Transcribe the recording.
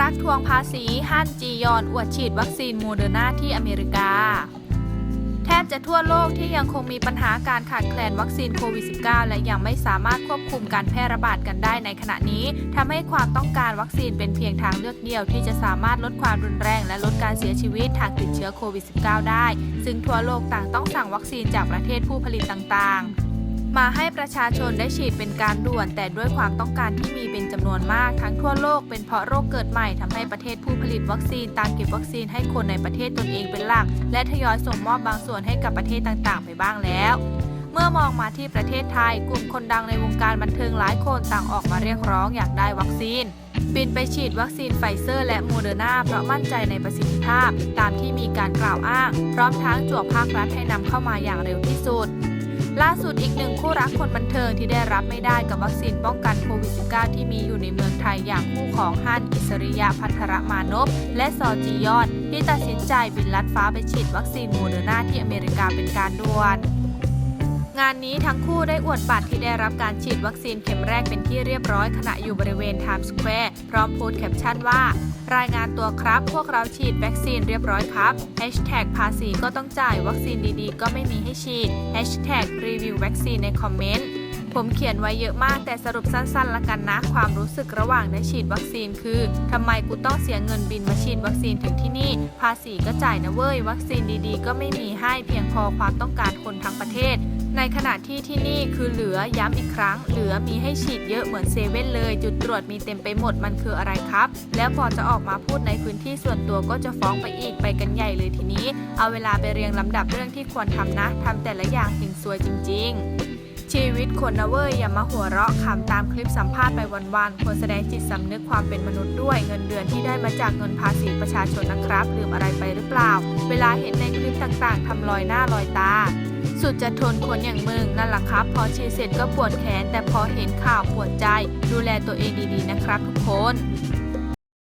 รักทวงภาษีฮั่นจียอนอวดฉีดวัคซีนโมเดอร์นาที่อเมริกา แทบจะทั่วโลกที่ยังคงมีปัญหาการขาดแคลนวัคซีนโควิด -19 และยังไม่สามารถควบคุมการแพร่ระบาดกันได้ในขณะนี้ทำให้ความต้องการวัคซีนเป็นเพียงทางเลือกเดียวที่จะสามารถลดความรุนแรงและลดการเสียชีวิตทางติดเชื้อโควิด -19 ได้ ซึ่งทั่วโลกต่างต้องสั่งวัคซีนจากประเทศผู้ผลิตต่างๆ มาให้ประชาชนได้ฉีดเป็นการด่วน แต่ด้วยความต้องการที่มีเป็นจำนวนมากทั้งทั่วโลกเป็นเพราะโรคเกิดใหม่ทำให้ประเทศผู้ผลิตวัคซีนต่างเก็บวัคซีนให้คนในประเทศตนเองเป็นหลัก และทยอยส่งมอบบางส่วนให้กับประเทศต่างๆ ไปบ้างแล้วเมื่อมองมาที่ประเทศไทย กลุ่มคนดังในวงการบันเทิงหลายคนต่างออกมาเรียกร้องอยากได้วัคซีน บินไปฉีดวัคซีนไฟเซอร์และโมเดอร์นาเพราะมั่นใจในประสิทธิภาพ ตามที่มีการกล่าวอ้าง พร้อมทั้งจวบภาครัฐให้นำเข้ามาอย่างเร็วที่สุด ล่าสุดอีกหนึ่งคู่รักคนบันเทิงที่ได้รับไม่ได้กับวัคซีนป้องกันโควิด -19 ที่มีอยู่ในเมืองไทยอย่างคู่ของฮั่นอิสริยะพัทรมานพ และซอจียอนที่ตัดสินใจบินลัดฟ้าไปฉีดวัคซีนโมเดอร์นาที่อเมริกาเป็นการด่วน งานนี้ทั้งคู่ได้อวดบัตรที่ได้รับการฉีดวัคซีนเข็มแรกเป็นที่เรียบร้อยขณะอยู่บริเวณไทม์สแควร์พร้อมโพสต์แคปชั่นว่า รายงานตัวครับ พวกเราฉีดวัคซีนเรียบร้อยครับภาษีก็ต้องจ่ายวัคซีนดีๆ ก็ไม่มีให้ฉีดรีวิววัคซีนในคอมเมนต์ ผมเขียนไว้เยอะมากแต่สรุปสั้นๆละกันนะ ความรู้สึกระหว่างได้ฉีดวัคซีนคือทำไมกูต้องเสียเงินบินมาฉีดวัคซีนถึงที่นี่ ภาษีก็จ่ายนะเว้ย วัคซีนดีๆ ก็ไม่มีให้เพียงพอความต้องการคนทั้งประเทศในขณะที่ที่นี่คือเหลือย้ำอีกครั้ง เหลือมีให้ฉีดเยอะเหมือนเซเว่นเลย จุดตรวจมีเต็มไปหมดมันคืออะไรครับ แล้วพอจะออกมาพูดในพื้นที่ส่วนตัวก็จะฟ้องไปอีกไปกันใหญ่เลยทีนี้ เอาเวลาไปเรียงลำดับเรื่องที่ควรทำนะทำแต่ละอย่างถึงซวยจริง ๆ วิตคนนะเว้ยอย่ามาหัวเราะขำตามคลิปสัมภาษณ์ไปวันๆควรแสดงจิตสำนึกความเป็นมนุษย์ด้วย เงินเดือนที่ได้มาจากเงินภาษีประชาชนนะครับลืมอะไรไปหรือเปล่า เวลาเห็นในคลิปต่างๆทำลอยหน้าลอยตา สุดจะทนคนอย่างมึงนั่นแหละครับ พอฉีดเสร็จก็ปวดแขน แต่พอเห็นข่าวปวดใจ ดูแลตัวเองดีๆนะครับทุกคน